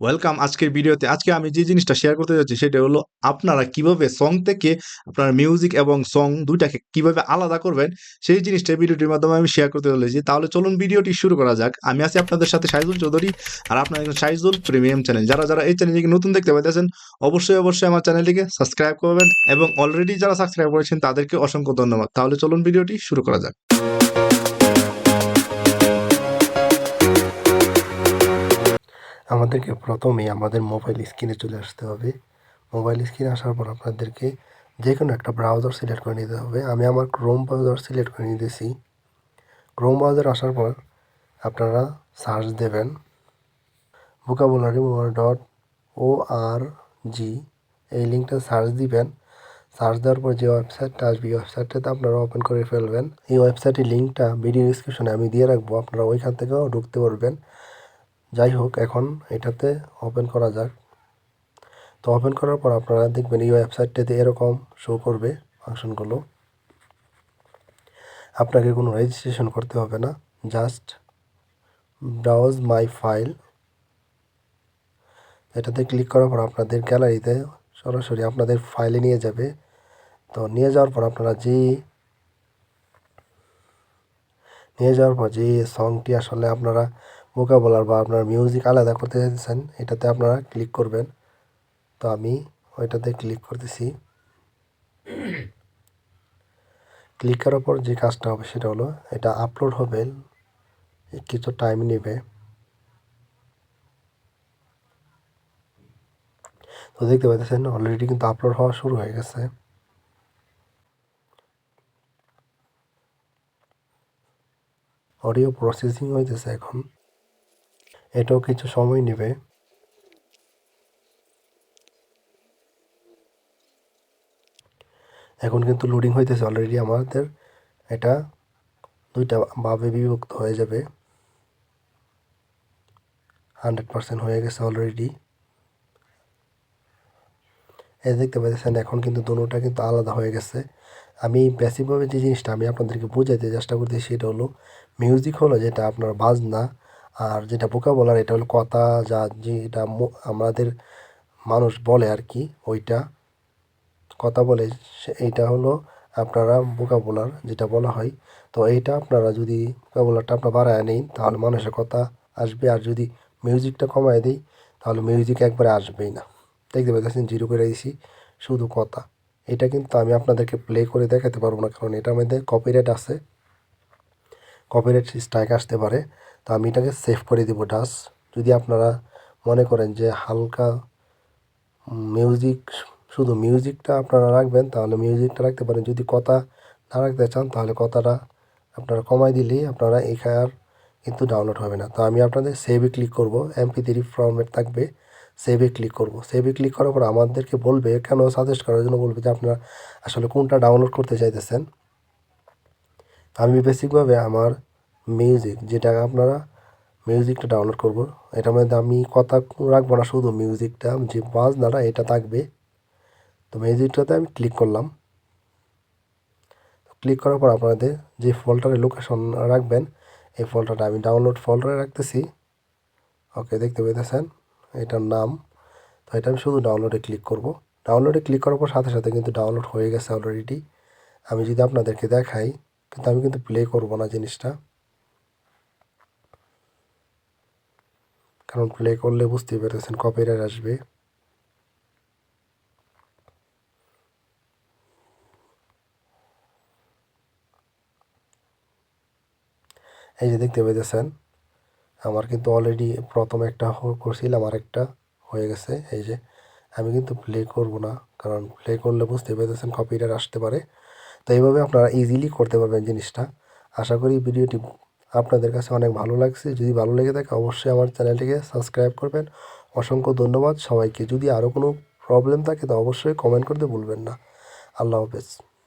Welcome আজকের ভিডিওতে। আজকে আমি যে জিনিসটা শেয়ার করতে যাচ্ছি, সেটা হলো আপনারা কীভাবে সং থেকে আপনার মিউজিক এবং সং দুইটাকে কীভাবে আলাদা করবেন, সেই জিনিসটা ভিডিওটির মাধ্যমে আমি শেয়ার করতে চলেছি। তাহলে চলুন ভিডিওটি শুরু করা যাক। আমি আছি আপনাদের সাথে সাইজুল চৌধুরী আর আপনার একজন সাইজুল প্রিমিয়াম চ্যানেল। যারা যারা এই চ্যানেলটিকে নতুন দেখতে পাইতেছেন, অবশ্যই অবশ্যই আমার চ্যানেলটিকে সাবস্ক্রাইব করবেন এবং অলরেডি যারা সাবস্ক্রাইব করেছেন, তাদেরকে অসংখ্য ধন্যবাদ। তাহলে চলুন ভিডিওটি শুরু করা যাক। আমাদেরকে প্রথমেই আমাদের মোবাইল স্ক্রিনে চলে আসতে হবে। মোবাইল স্ক্রিনে আসার পর আপনাদেরকে যে কোনো একটা ব্রাউজার সিলেক্ট করে নিতে হবে। আমি আমার ক্রোম ব্রাউজার সিলেক্ট করে নিতেছি। ক্রোম ব্রাউজার আসার পর আপনারা সার্চ দেবেন vocabulary mobile dot O R G এই লিঙ্কটা সার্চ দিবেন। সার্চ দেওয়ার পর যে ওয়েবসাইটটা আসবে, এই ওয়েবসাইটটাতে আপনারা ওপেন করে ফেলবেন। এই ওয়েবসাইটের লিঙ্কটা ভিডিও ডিসক্রিপশনে আমি দিয়ে রাখব। আপনারা ওইখান থেকেও ঢুকতে পারবেন। যাই হোক, এখন এটাতে ওপেন করা যাক। তো ওপেন করার পর আপনারা দেখবেন এই ওয়েবসাইটটাতে এরকম শো করবে ফাংশনগুলো আপনাকে কোনো রেজিস্ট্রেশন করতে হবে না। জাস্ট ব্রাউজ মাই ফাইল এটাতে ক্লিক করার পর আপনাদের গ্যালারিতে সরাসরি আপনাদের ফাইলে নিয়ে যাবে। তো নিয়ে যাওয়ার পর আপনারা যে নিয়ে যাওয়ার পর যে সংটি আসলে আপনারা ভোকাবুলার বা আপনার মিউজিক আলাদা করতে চাইতেছেন, এটাতে আপনারা ক্লিক করবেন। তো আমি ওইটাতে ক্লিক করতেছি। ক্লিক করার পর যে কাজটা হবে সেটা হলো, এটা আপলোড হবে, কিছু টাইম নেবে। তো দেখতে পাচ্ছেন অলরেডি কিন্তু আপলোড হওয়া শুরু হয়ে গেছে। অডিও প্রসেসিং হইতেছে এখন। এটাও কিছু সময় নেবে। এখন কিন্তু লোডিং হইতেছে অলরেডি আমাদের। এটা দুইটা ভাবে বিভক্ত হয়ে যাবে। হান্ড্রেড পার্সেন্ট হয়ে গেছে অলরেডি এই দেখতে পাচ্ছেন এখন কিন্তু দুটোটা কিন্তু আলাদা হয়ে গেছে। আমি বেসিকভাবে যে জিনিসটা আমি আপনাদেরকে বোঝাইতে চেষ্টা করতেছি সেটা হলো মিউজিক হলো যেটা আপনার বাজনা। আর যেটা বোকা বলার, এটা হলো কথা যা যেটা আমাদের মানুষ বলে আর কি, ওইটা কথা বলে। এইটা হলো আপনারা বোকা বলার যেটা বলা হয়। তো এইটা আপনারা যদি বোকা বলারটা আপনার বাড়ায় নেই তাহলে মানুষের কথা আসবে। আর যদি মিউজিকটা কমায় দিই, তাহলে মিউজিক একবারে আসবেই না। দেখতে পাচ্ছেন জিরো করে দিয়েছি, শুধু কথা। এটা কিন্তু আমি আপনাদেরকে প্লে করে দেখাতে পারব না, কারণ এটার মধ্যে কপিরাইট আছে। কপিরাইট স্ট্রাইক আসতে পারে। তো আমি এটাকে সেভ করে দেবো ডাস যদি আপনারা মনে করেন যে হালকা মিউজিক শুধু মিউজিকটা আপনারা রাখবেন, তাহলে মিউজিকটা রাখতে পারেন। যদি কথা না রাখতে চান, তাহলে কথাটা আপনারা কমাই দিলেই আপনারা এখানে আর কিন্তু ডাউনলোড হবে না। তো আমি আপনাদের সেভে ক্লিক করব। এমপি থ্রি ফর্মেট থাকবে সেভে ক্লিক করব। সেভে ক্লিক করার পর আমাদেরকে বলবে, কেন সাজেস্ট করার জন্য বলবে যে আপনারা আসলে কোনটা ডাউনলোড করতে চাইতেছেন। আমি বেসিকভাবে আমার মিউজিক যেটা আপনারা মিউজিকটা ডাউনলোড করব। এটার মধ্যে আমি কথা রাখব না, শুধু মিউজিকটা যে বাজনাটা এটা থাকবে। তো মিউজিকটাতে আমি ক্লিক করলাম। ক্লিক করার পর আপনাদের যে ফোল্ডারের লোকেশন রাখবেন, এই ফোল্ডারটা আমি ডাউনলোড ফোল্ডারে রাখতেছি। ওকে দেখতে পেতেছেন এটার নাম। তো এটা আমি শুধু ডাউনলোডে ক্লিক করব। ডাউনলোডে ক্লিক করার পর সাথে সাথে কিন্তু ডাউনলোড হয়ে গেছে অলরেডি আমি যদি আপনাদেরকে দেখাই, কিন্তু আমি কিন্তু প্লে করব না জিনিসটা। কারণ প্লে করলে বুঝতেই পেরেছেন কপিরাইট আসবে। এই যে দেখতে পেতেছেন আমার কিন্তু অলরেডি প্রথম একটা করছিলাম আর একটা হয়ে গেছে, এই যে আমি কিন্তু প্লে করব না, কারণ প্লে করলে বুঝতে পেরেছেন কপিরাইট আসতে পারে। তো এইভাবে আপনারা ইজিলি করতে পারবেন জিনিসটা। আশা করি ভিডিওটি আপনাদের কাছে অনেক ভালো লাগছে। যদি ভালো লেগে থাকে, অবশ্যই আমার চ্যানেলটিকে সাবস্ক্রাইব করবেন। অসংখ্য ধন্যবাদ সবাইকে। যদি আরও কোনো প্রবলেম থাকে, তো অবশ্যই কমেন্ট করতে ভুলবেন না। আল্লাহ হাফেজ।